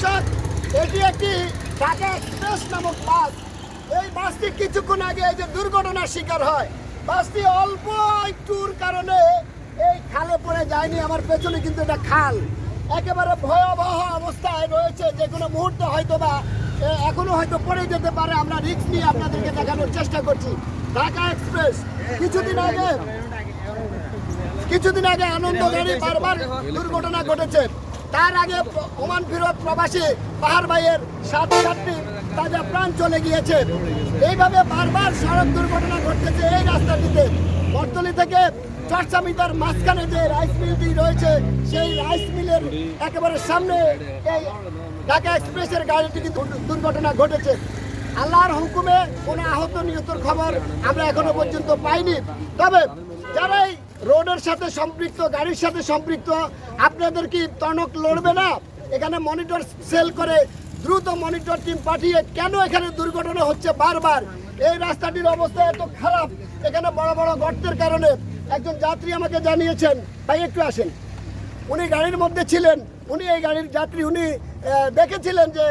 দর্শক এটি একটি ঢাকা এক্সপ্রেস নামক বাস। এই বাসটি কিছুক্ষণ আগে এই যে দুর্ঘটনার শিকার হয়। বাসটি অল্প একটুর কারণে এই খালে পড়ে যায়নি, আমার পেছনে কিন্তু এটা খাল। একেবারে ভয়াবহ অবস্থায় রয়েছে, যে কোনো মুহূর্তে হয়তো বা এখনও হয়তো পড়ে যেতে পারে। আমরা রিস্ক নিয়ে আপনাদেরকে দেখানোর চেষ্টা করছি। ঢাকা এক্সপ্রেস কিছুদিন আগে কিছুদিন আগে আনন্দ গাড়ি বারবার দুর্ঘটনা ঘটেছে। তার আগে ওমান ফিরত প্রবাসী পাহাড় ভাইয়ের সাত সাতটি তাজা প্রাণ চলে গিয়েছে। এইভাবে বারবার সড়ক দুর্ঘটনা ঘটতেছে এই রাস্তাটিতে। বর্তলি থেকে চর্চা মিটার মাঝখানে যে রাইস মিলটি রয়েছে, সেই রাইস মিলের একেবারে সামনে এই ঢাকা এক্সপ্রেসের গাড়িটি কিন্তু দুর্ঘটনা ঘটেছে। আল্লাহর হুকুমে কোনো আহত নিহতর খবর আমরা এখনও পর্যন্ত পাইনি। তবে যারা এই রোডের সাথে সম্পৃক্ত, গাড়ির সাথে সম্পৃক্ত, আপনাদের কি টনক লড়বে না? এখানে মনিটর সেল করে দ্রুত মনিটর টিম পাঠিয়ে কেন এখানে দুর্ঘটনা হচ্ছে বারবার? এই রাস্তাটির অবস্থা এত খারাপ। এখানে বড় বড় গর্তের কারণে একজন যাত্রী আমাকে জানিয়েছেন। ভাই, একটু আসেন। উনি গাড়ির মধ্যে ছিলেন। উনি এই গাড়ির যাত্রী, উনি দেখেছিলেন যে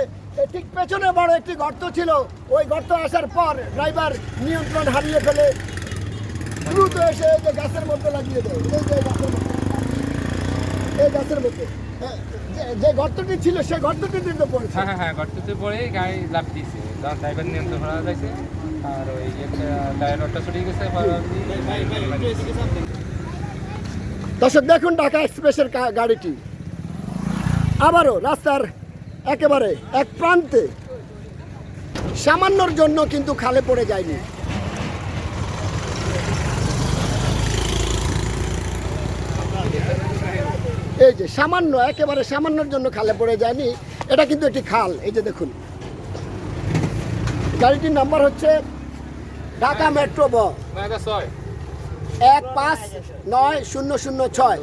ঠিক পেছনে বড় একটি গর্ত ছিল। ওই গর্ত আসার পর ড্রাইভার নিয়ন্ত্রণ হারিয়ে ফেলে। দ্রুত এসে যে গাছের মধ্যে লাগিয়ে দেয়। এই যে গাছের মধ্যে। এই গাছের মধ্যে। হ্যাঁ, যে- যে গর্তটি ছিল সেই গর্তটি কিন্তু পড়েছে। হ্যাঁ হ্যাঁ হ্যাঁ গর্ততে পরে গাড়ি লাভ দিয়েছে। ড্রাইভার নিয়ন্ত্রণ করা যাচ্ছে আর ওই গেছে দর্শক দেখুন ঢাকা এক্সপ্রেসের গাড়িটি। আবারও রাস্তার একেবারে এক প্রান্তে সামান্যর জন্য কিন্তু খালে পড়ে যায়নি। এই যে সামান্য একেবারে সামান্যর জন্য খালে পড়ে যায়নি এটা কিন্তু একটি খাল এই যে দেখুন। গাড়িটির নাম্বার হচ্ছে ঢাকা মেট্রো ব। এক পাঁচ নয় শূন্য শূন্য ছয়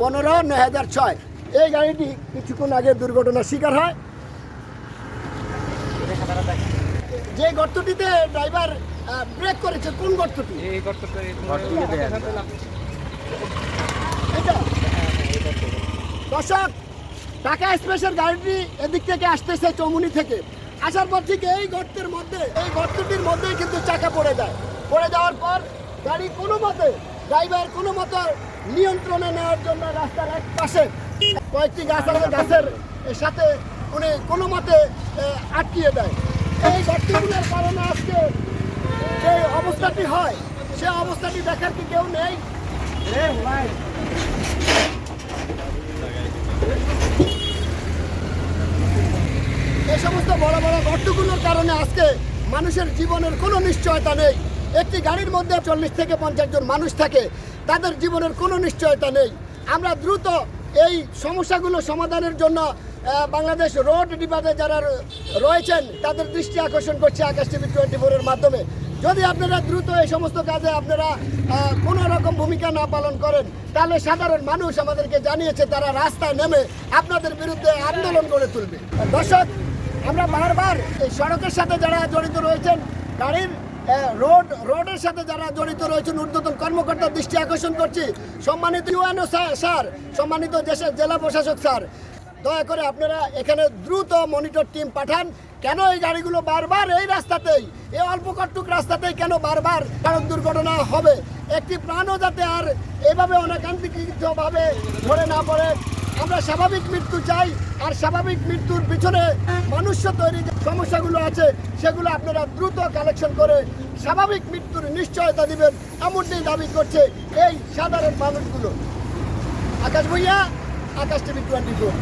পনেরো নয় হাজার ছয়। এই গাড়িটি কিছুক্ষণ আগে দুর্ঘটনার শিকার হয়। যে গর্তটিতে ড্রাইভার ব্রেক করেছে কোন গর্তটি? এই গর্তটা এটা দর্শক, ঢাকা এক্সপ্রেসের গাড়িটি এদিক থেকে আসতেছে চৌমুনি থেকে। আসার পর ঠিক এই গর্তের মধ্যে, এই গর্তটির মধ্যেই কিন্তু চাকা পড়ে যায়। পড়ে যাওয়ার পর গাড়ি কোনো মতে ড্রাইভার কোনো মতো নিয়ন্ত্রণে নেওয়ার জন্য রাস্তার এক পাশে কয়েকটি গাছ আছে, গাছের সাথে উনি কোনো মতে আটকিয়ে দেয়। এই গর্তগুলোর কারণে আজকে যে অবস্থাটি হয়, সে অবস্থাটি দেখার কি কেউ নেই? সমস্ত বড় বড় গর্তগুলোর কারণে আজকে মানুষের জীবনের কোনো নিশ্চয়তা নেই। একটি গাড়ির মধ্যে চল্লিশ থেকে পঞ্চাশ জন মানুষ থাকে, তাদের জীবনের কোনো নিশ্চয়তা নেই। আমরা দ্রুত এই সমস্যাগুলো সমাধানের জন্য বাংলাদেশ রোড ডিপার্টে যারা রয়েছেন, তাদের দৃষ্টি আকর্ষণ করছে আকাশ টিভি টোয়েন্টি ফোরের মাধ্যমে। যদি আপনারা দ্রুত এই সমস্ত কাজে আপনারা কোনো রকম ভূমিকা না পালন করেন, তাহলে সাধারণ মানুষ আমাদেরকে জানিয়েছে, তারা রাস্তায় নেমে আপনাদের বিরুদ্ধে আন্দোলন করে তুলবে। দর্শক আমরা বারবার এই সড়কের সাথে যারা জড়িত রয়েছেন, গাড়ির রোড, রোডের সাথে যারা জড়িত রয়েছেন, ঊর্ধ্বতন কর্মকর্তার দৃষ্টি আকর্ষণ করছি। সম্মানিত ইউএনও স্যার, সম্মানিত দেশের জেলা প্রশাসক স্যার, দয়া করে আপনারা এখানে দ্রুত মনিটর টিম পাঠান। কেন এই গাড়িগুলো বারবার এই রাস্তাতেই, এই অল্প কটুক রাস্তাতেই কেন বারবার সড়ক দুর্ঘটনা হবে? একটি প্রাণও যাতে আর এভাবে অনাকাঙ্ক্ষিতভাবে ধরে না পড়ে। আমরা স্বাভাবিক মৃত্যু চাই, আর স্বাভাবিক মৃত্যুর পিছনে মানুষ্য তৈরি যে সমস্যাগুলো আছে, সেগুলো আপনারা দ্রুত কালেকশন করে স্বাভাবিক মৃত্যুর নিশ্চয়তা দিবেন এমনটি দাবি করছে এই সাধারণ মানুষগুলো। Akash Bhuiyan, Akash TV twenty four.